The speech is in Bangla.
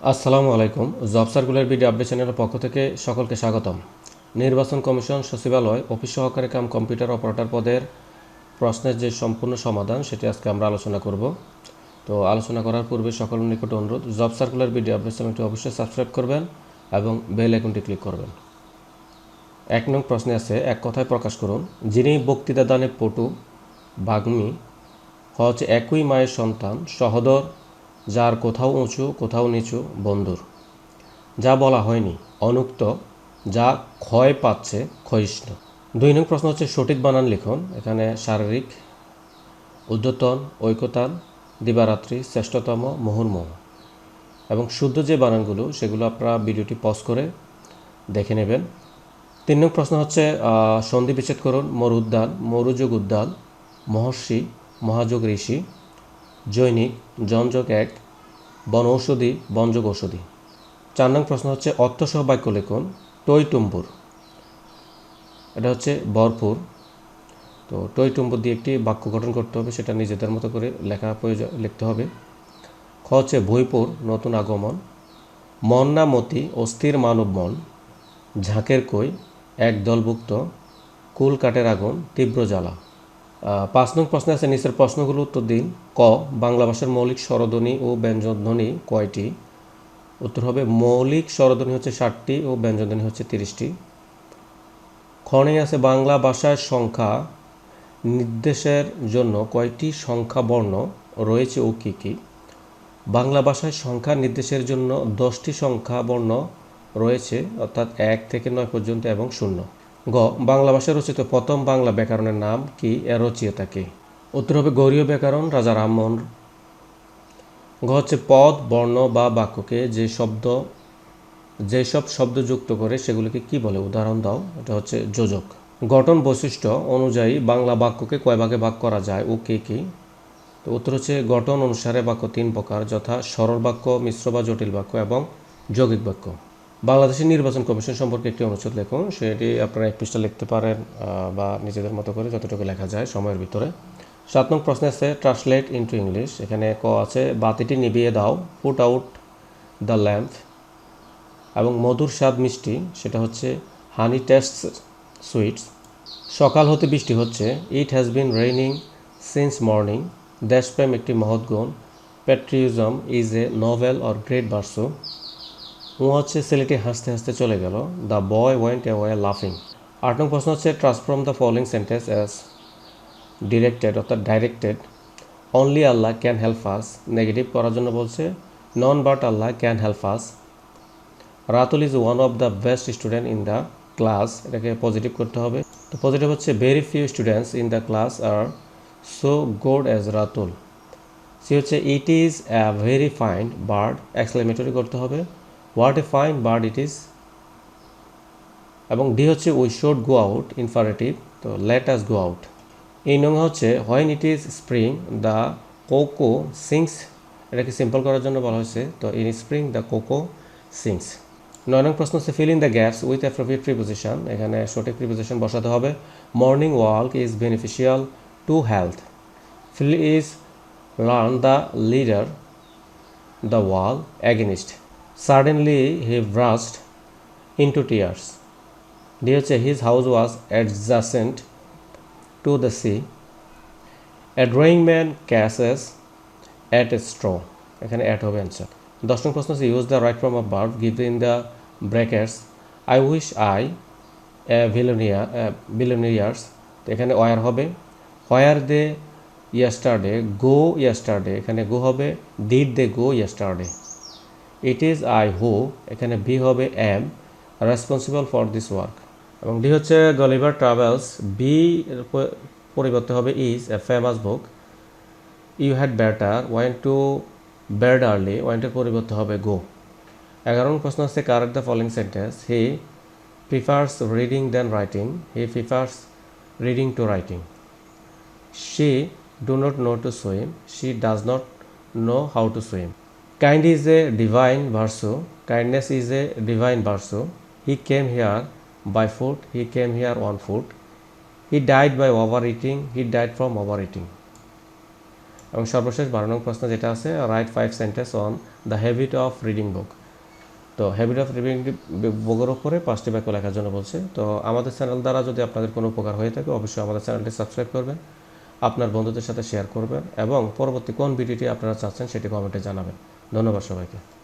আসসালামু আলাইকুম। জব সার্কুলার বিডি আপডেট চ্যানেলের পক্ষ থেকে সকলকে স্বাগতম। নির্বাচন কমিশন, সচিবালয়, অফিস সহকারী কাম কম্পিউটার অপারেটর পদের প্রশ্নের যে সম্পূর্ণ সমাধান, সেটি আজকে আমরা আলোচনা করব। তো আলোচনা করার পূর্বে সকল নিকট অনুরোধ, জব সার্কুলার বিডি আপডেট চ্যানেলটি অবশ্যই সাবস্ক্রাইব করবেন এবং বেল আইকনটি ক্লিক করবেন। এক নং প্রশ্নে আছে, এক কথায় প্রকাশ করুন, যিনি বক্তৃতা দানে পটু বাগ্মী হচ্ছে একই মায়ের সন্তান, সহদর যার কোথাও উঁচু, কোথাও নিচু বন্ধুর। যা বলা হয়নি, অনুক্ত, যা ক্ষয় পাচ্ছে ক্ষয়িষ্ণু। দুই নং প্রশ্ন হচ্ছে, সঠিক বানান লিখন। এখানে শারীরিক উদ্যতন ঐকতান দিবারাত্রি, শ্রেষ্ঠতম, মুহুর্মুহ। এবং শুদ্ধ যে বানানগুলো, সেগুলো আপনারা ভিডিওটি পজ করে দেখে নেবেন। তিন নং প্রশ্ন হচ্ছে সন্ধি বিচ্ছেদ করুন, মরু উদ্যান মরুযোগ উদ্যান, মহর্ষি, মহাযোগ ঋষি, জৈনিক, জনযোগ এক বনৌষধি বনযোগ ঔষধি। চার নং প্রশ্ন হচ্ছে অর্থসহ বাক্য লিখুন টই টুম্বুর এটা হচ্ছে ভরপুর তো টই টুম্বুর দিয়ে একটি বাক্য গঠন করতে হবে, সেটা নিজেদের মতো করে লেখা প্রয়োজন, লিখতে হবে। খ হচ্ছে ভুইপুর, নতুন আগমন। মন না মতি অস্থির মানব মন ঝাঁকের কই, এক দলভুক্ত। কুল কাঠের আগুন, তীব্র জ্বালা। পাঁচ নং প্রশ্নে আছে, নিচের প্রশ্নগুলো উত্তর দিন। ক, বাংলা ভাষার মৌলিক স্বরধ্বনি ও ব্যঞ্জনধ্বনি কয়টি? উত্তর হবে, মৌলিক স্বরধ্বনি হচ্ছে ষাটটি ও ব্যঞ্জনধ্বনি হচ্ছে তিরিশটি। খনে আছে, বাংলা ভাষার সংখ্যা নির্দেশের জন্য কয়টি সংখ্যা বর্ণ রয়েছে ও কী কী? বাংলা ভাষায় সংখ্যা নির্দেশের জন্য দশটি সংখ্যা বর্ণ রয়েছে, অর্থাৎ এক থেকে নয় পর্যন্ত এবং শূন্য। গ, বাংলা ভাষায় রচিত প্রথম বাংলা ব্যাকরণের নাম কি? এর রচয়িতা কে উত্তর হবে গৌরীয় ব্যাকরণ, রাজা রামমোহন। গ হচ্ছে পদ, বর্ণ বা বাক্যকে যে শব্দ যেসব শব্দ যুক্ত করে সেগুলিকে কি বলে? উদাহরণ দাও, এটা হচ্ছে যোজক। গঠন বৈশিষ্ট্য অনুযায়ী বাংলা বাক্যকে কয় ভাগে ভাগ করা যায় ও কে কি? তো উত্তর হচ্ছে গঠন অনুসারে বাক্য তিন প্রকার, যথা সরল বাক্য, মিশ্র বা জটিল বাক্য এবং যৌগিক বাক্য। বাংলাদেশের নির্বাচন কমিশন সম্পর্কে একটি অনুচ্ছেদ লেখুন। সেটি আপনারা এক পৃষ্ঠা লিখতে পারেন বা নিজেদের মতো করে যতটুকু লেখা যায় সময়ের ভিতরে। সাত নং প্রশ্ন আছে ট্রান্সলেট ইনটু ইংলিশ এখানে ক আছে, বাতিটি নিভিয়ে দাও পুট আউট দ্য ল্যাম্প এবং মধুর স্বাদ মিষ্টি সেটা হচ্ছে হানি টেস্ট সুইটস সকাল হতে বৃষ্টি হচ্ছে it has been raining since morning দেশপ্রেম একটি মহৎ গুণ patriotism is a noble or great virtue হচ্ছে, ছেলেটি হাসতে হাসতে চলে গেল। The boy went away লাফিং আট নং প্রশ্ন হচ্ছে transform the following sentence as directed অর্থাৎ directed only Allah can help us negative করার জন্য বলছে none but Allah can help us Ratul is one of the best student in the class এটাকে পজিটিভ করতে হবে। তো পজিটিভ হচ্ছে very few students in the class are so good as Ratul. সে হচ্ছে it is a very fine bird exclamatory করতে হবে। What a fine bird it is এবং ডি হচ্ছে we should go out imperative তো লেট আস গো আউট এই নং হচ্ছে when it is spring the cuckoo sings এটাকে সিম্পল করার জন্য বলা হয়েছে, তো in spring the cuckoo sings নয় নং প্রশ্ন হচ্ছে fill in the gaps with appropriate preposition এখানে সঠিক প্রিপোজিশন বসাতে হবে। Morning walk is beneficial to health fill is learn the leader the wall against. Suddenly he burst into tears. His house was adjacent to the sea. A drawing man catches at a straw. এখানে at হবে অ্যান্সার দশ নম্বর প্রশ্ন use the right form of verb give in the brackets I wish I billionaire billionaires তো এখানে ওয়ার হবে হোয়ার দে ইয়াস্টারডে গো ইয়াস্টারডে এখানে গো হবে did they go yesterday it is I who এখানে বি হবে am responsible for this work এবং ডি হচ্ছে গলিভার ট্রাভেলস বি পরিবর্তে হবে is a famous book you had better went to bed early ওয়াইনটের পরিবর্তে হবে গো এগারো প্রশ্ন হচ্ছে correct the following sentence he prefers reading than writing he prefers reading to writing she do not know to swim she does not know how to swim. Kind is a divine virtue kindness is a divine virtue he came here by foot. He came here on foot. He died by overeating. He died from overeating. এবং সর্বশেষ বারো নং প্রশ্ন যেটা আছে write five sentences on the habit of reading book তো হ্যাবিট অফ রিডিং বুকের উপরে পাঁচটি বাক্য লেখার জন্য বলছে। তো আমাদের চ্যানেল দ্বারা যদি আপনাদের কোনো উপকার হয়ে থাকে, অবশ্যই আমাদের চ্যানেলটি সাবস্ক্রাইব করবেন, আপনার বন্ধুদের সাথে শেয়ার করবেন এবং পরবর্তী কোন ভিডিওটি আপনারা চাচ্ছেন, সেটি কমেন্টে জানাবেন। ধন্যবাদ সবাইকে।